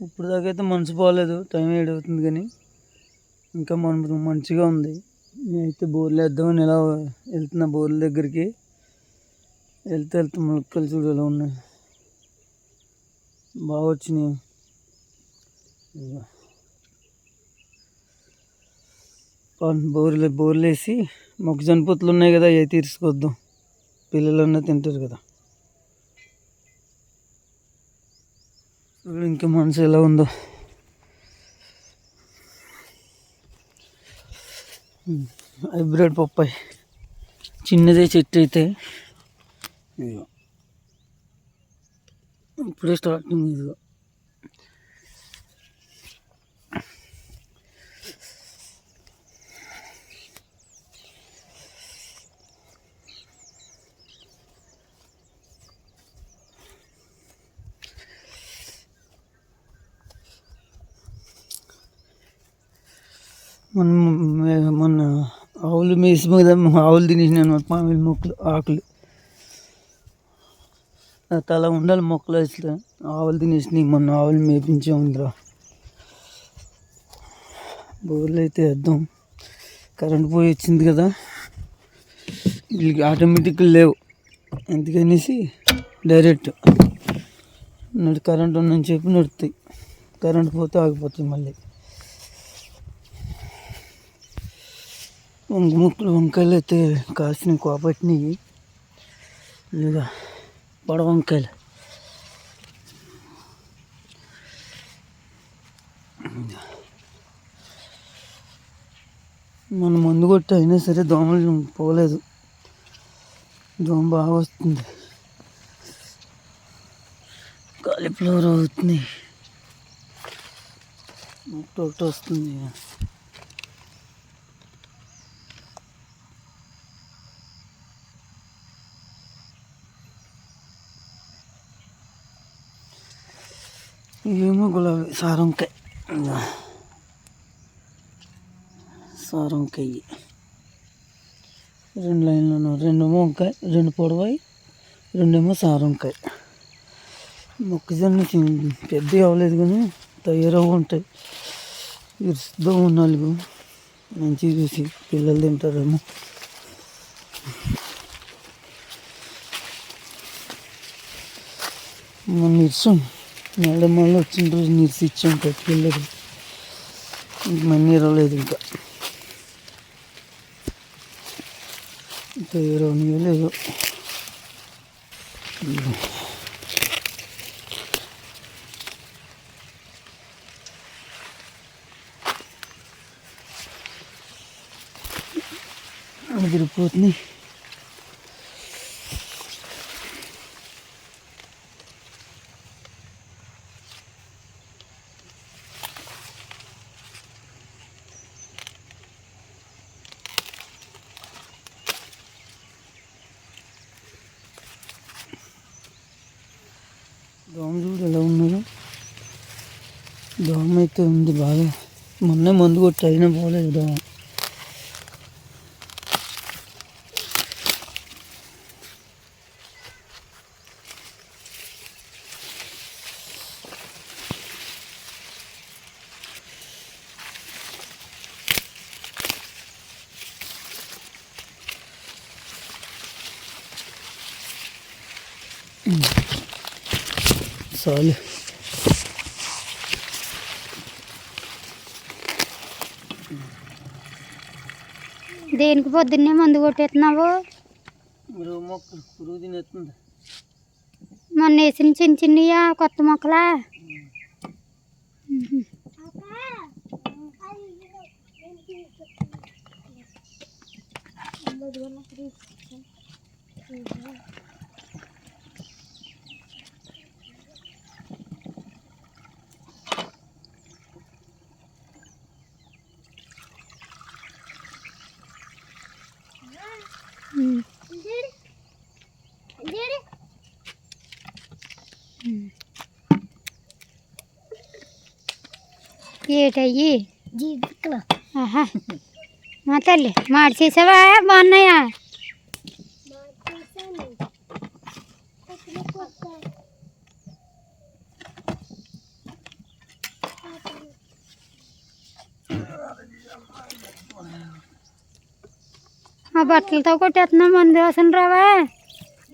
ఇప్పుడు దాకా అయితే మనసు పోలేదు టైం ఏడు అవుతుంది కానీ ఇంకా మన మంచిగా ఉంది. నేనైతే బోర్లు వేద్దామని ఇలా వెళ్తున్నా బోర్ల దగ్గరికి. వెళ్తే వెళ్తే మొక్కలు చూడు ఎలా ఉన్నాయి. బాగా వచ్చినాయి. బోర్లు బోర్లు వేసి మొక్క పొత్తులు ఉన్నాయి కదా అవి తీర్చుకొద్దాం. పిల్లలన్నా తింటారు కదా. ఇంకా మనసు ఎలా ఉందో. హైబ్రిడ్ పప్పాయి. చిన్నదే చెట్టు అయితే. ఇదిగో. ఇప్పుడే స్టార్టింగ్ ఇదిగో. మనం మొన్న ఆవులు మేసి మీద ఆవులు తినేసినాను మామిడి మొక్కలు ఆకులు. తల ఉండాలి మొక్కలు అసలు ఆవులు తినేసినాయి మొన్న ఆవులు మేపించే ఉందిరా. బోర్లు అయితే వేద్దాం. కరెంట్ పోయి వచ్చింది కదా. వీళ్ళకి ఆటోమేటిక్గా లేవు. ఎందుకనేసి డైరెక్ట్ నడు కరెంట్ ఉన్నని చెప్పి నడుతాయి. కరెంట్ పోతే ఆగిపోతుంది మళ్ళీ. వంగ ముక్కలు వంకాయలు అయితే కాసిన కోపట్టినాయి. లేదా పొడ వంకాయలు. మన మందు కొట్టి అయినా సరే దోమలు పోలేదు. దోమ బాగా వస్తుంది. కాలిఫ్లవర్ అవుతుంది ఒకటి ఒకటి వస్తుంది. ఏమో గులాబీ. సారంకాయ. సారంకాయ. రెండు లైన్లు ఉన్నాయి రెండేమో వంకాయ రెండు పొడవాయి రెండేమో సారంకాయ. మొక్కజొన్న పెద్ద పెద్దవి అవ్వలేదు కానీ తయారవు ఉంటాయి. ఇరుద్దాం నాలుగు. మంచిగా చూసి పిల్లలు తింటారేమో. మొన్న ఇచ్చాం మేడం మళ్ళీ వచ్చిన రోజు నీరు ఇచ్చాం పట్టుకెళ్ళదు ఇంక మనీ ఇరవలేదు ఇంకా. ఇంకా ఇరవై లేదు. అదిరిపోతున్నాయి దోమ చూడు ఎలా ఉన్నదో. దోమ అయితే ఉంది బాగా. మొన్నే మందు కొట్టి అయినా పోలేదు దోమ. చాలు దేనికి పొద్దున్నే మందు కొట్టేస్తున్నావు? మొన్న వేసిన చిన్న చిన్నయా కొత్త మొక్కలా? ఉమ్. ये। जी मतलब मारसी सब आया मान नहीं आया। बाटल तो कोटना मन देवासन रहा है।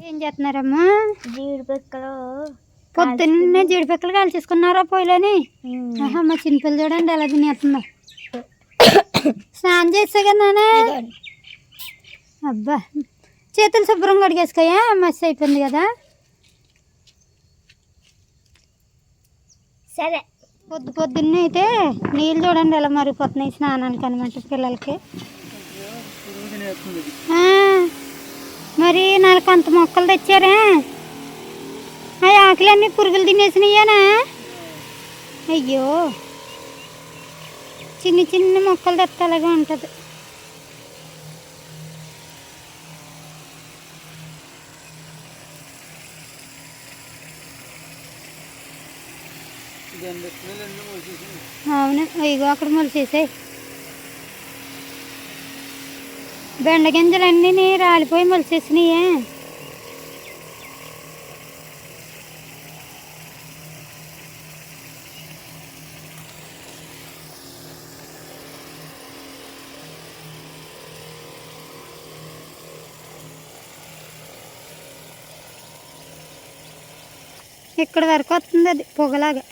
जी रुपये करो పొద్దున్నే జీడిపిక్కలు కాల్చేసుకున్నారా పోయిలోని? ఆహా మా చిన్నపిల్ల చూడండి ఎలా తినేస్తుందో. స్నానం చేసా కదా అబ్బా చేతులు శుభ్రంగా కడిగేసుకోయా? మస్తు అయిపోయింది కదా? సరే. పొద్దు పొద్దున్నే అయితే నీళ్ళు చూడండి ఎలా మరిగిపోతున్నాయి స్నానానికి అనమాట పిల్లలకి. మరి నాలుగు అంత మొక్కలు తెచ్చారా? అవి ఆకులన్నీ పురుగులు తినేసినాయేనా అయ్యో. చిన్న చిన్న మొక్కలు తెత్తలాగా ఉంటుంది. అవును ఇగో అక్కడ మొలిసేసాయి బెండ గింజలన్నీ రాలిపోయి మొలిచేసినాయే ఇక్కడ వరకు వస్తుంది అది పొగలాగా.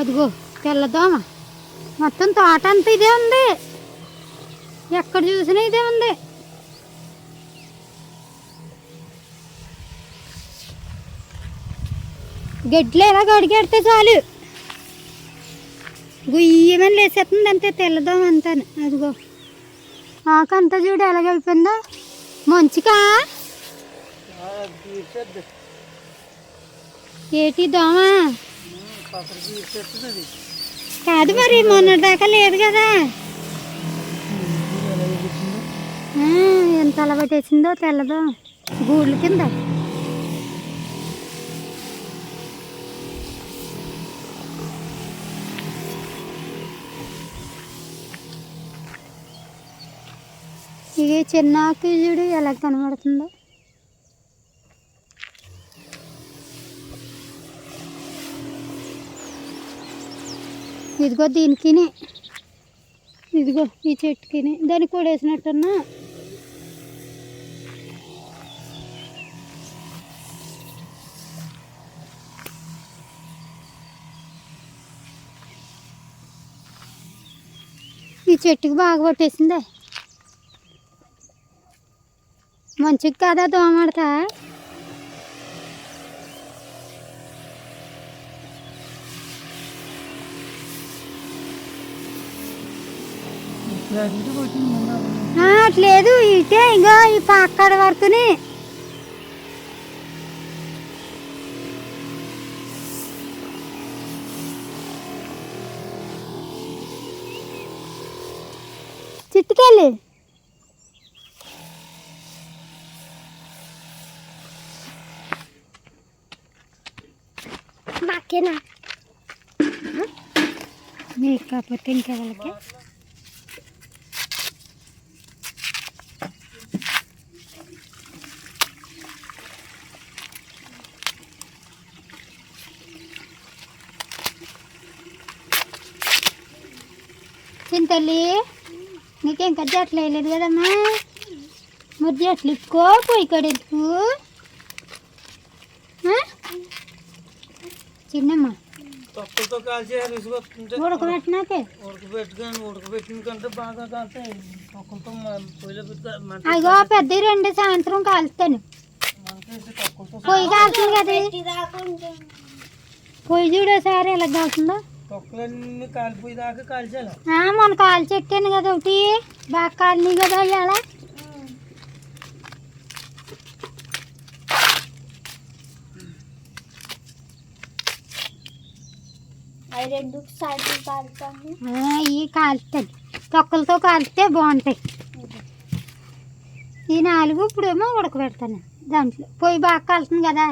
అదిగో తెల్లదోమ. మొత్తం తోట అంతా ఇదే ఉంది. ఎక్కడ చూసినా ఇదే ఉంది. గడ్డిలో ఎలా గడిగెడితే చాలు. గుయ్యమని లేసేస్తుంది అంతే తెల్లదోమ అంతాను. అదిగో ఆకంతా చూడు ఎలాగ మంచిగా మంచికా? ఏటి దోమ? కాదు మరి మొన్నటిదాకా లేదు కదా. ఎంత ఎలా ఎగురుతుందో. ఎంత అలవాటేసిందో తెల్లదో గూళ్ళు కింద. ఈ చిన్న చూడు ఎలా కనబడుతుందో. ఇదిగో దీనికిని. ఇదిగో ఈ చెట్టుకిని. దానికి కూడా వేసినట్టున్నా ఈ చెట్టుకి బాగా పట్టేసిందే. మంచిది కాదా దోమడతా అట్లేదు ఇటే ఇగో ఈ పక్కడ వరకుని చిట్టుకెళ్ళి. నాకేనా నీకు కాకపోతే ఇంకెవరికి చింతల్లి నీకేం కట్ వేయలేదు కదమ్మా? మరి చెట్లు ఎక్కువ పోయి కడెత్తుకు చిన్నమ్మ. తొక్కలతో కాల్చి రుసుకొస్తుంటే ఉడకబెట్టినాకే ఉడకబెట్టుకొని ఉడకబెట్టిన కంటే బాగా కాలుతాయి తొక్కలతో పొయ్యిలో అయ్యో పెద్ద రెండు సాయంత్రం తొక్కలతో పొయ్యి కాలుతుంది కదా పొయ్యి చూడేసారి ఎలా కాలుతుందో తొక్కలన్నీ కాలిపోయి దాకా కాల్చాలి. మొన్న కాలు చెట్టాను కదా ఒకటి. బాగా కాలినాయి కదా ఇవాళ అవి రెండు కాలుతాము? ఇవి కాలుతాయి తొక్కలతో కాలితే బాగుంటాయి. ఈ నాలుగు ఇప్పుడేమో ఉడకబెడతాను దాంట్లో. పొయ్యి బాగా కాలుతుంది కదా?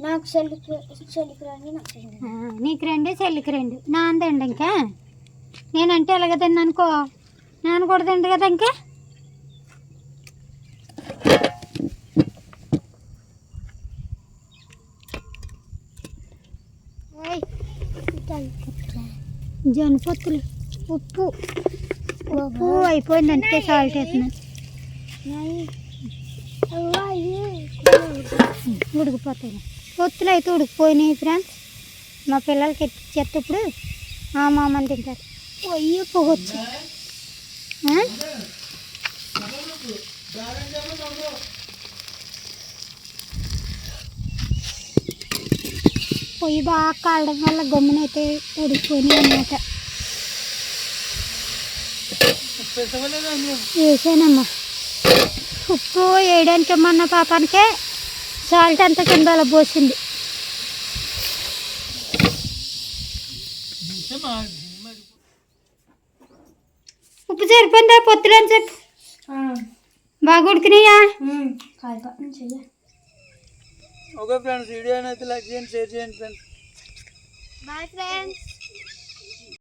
నాకు చెల్లికి చెల్లికి రండి నాకు రెండు. చెల్లికి రెండు. నాన్నదండి ఇంకా? నేనంటే ఎలాగ తిన్నా అనుకో నాన్న కూడా తిండు కదా ఇంకా? జనపత్తులు ఉప్పు. ఉప్పు అయిపోయింది అందుకే సాల్ట్ వేస్తున్నాను ఉడికిపోతాయి. పొత్తులు అయితే ఉడికిపోయినాయి ఫ్రెండ్స్. మా పిల్లలకి ఎత్తిచ్చేటప్పుడు ఆ మామని తింటారు. అయ్యో పొగొచ్చు. పొయ్యి బాగా కాలడం వల్ల గమ్మునైతే ఉడికిపోయినాయి అన్నమాట. వేసానమ్మా ఉప్పు వేయడానికి మొన్న పాపానికే సాల్ట్ అంతా కింద అలా పోసింది. ఉప్పు సరిపోయిందా? పొత్తులు అని చెప్పు బాగా ఉడికినాయా? కాలిపోతుంది చెయ్యి. ఓకే ఫ్రెండ్స్ వీడియో అయితే లైక్ చేయండి షేర్ చేయండి ఫ్రెండ్స్ బాయ్ ఫ్రెండ్స్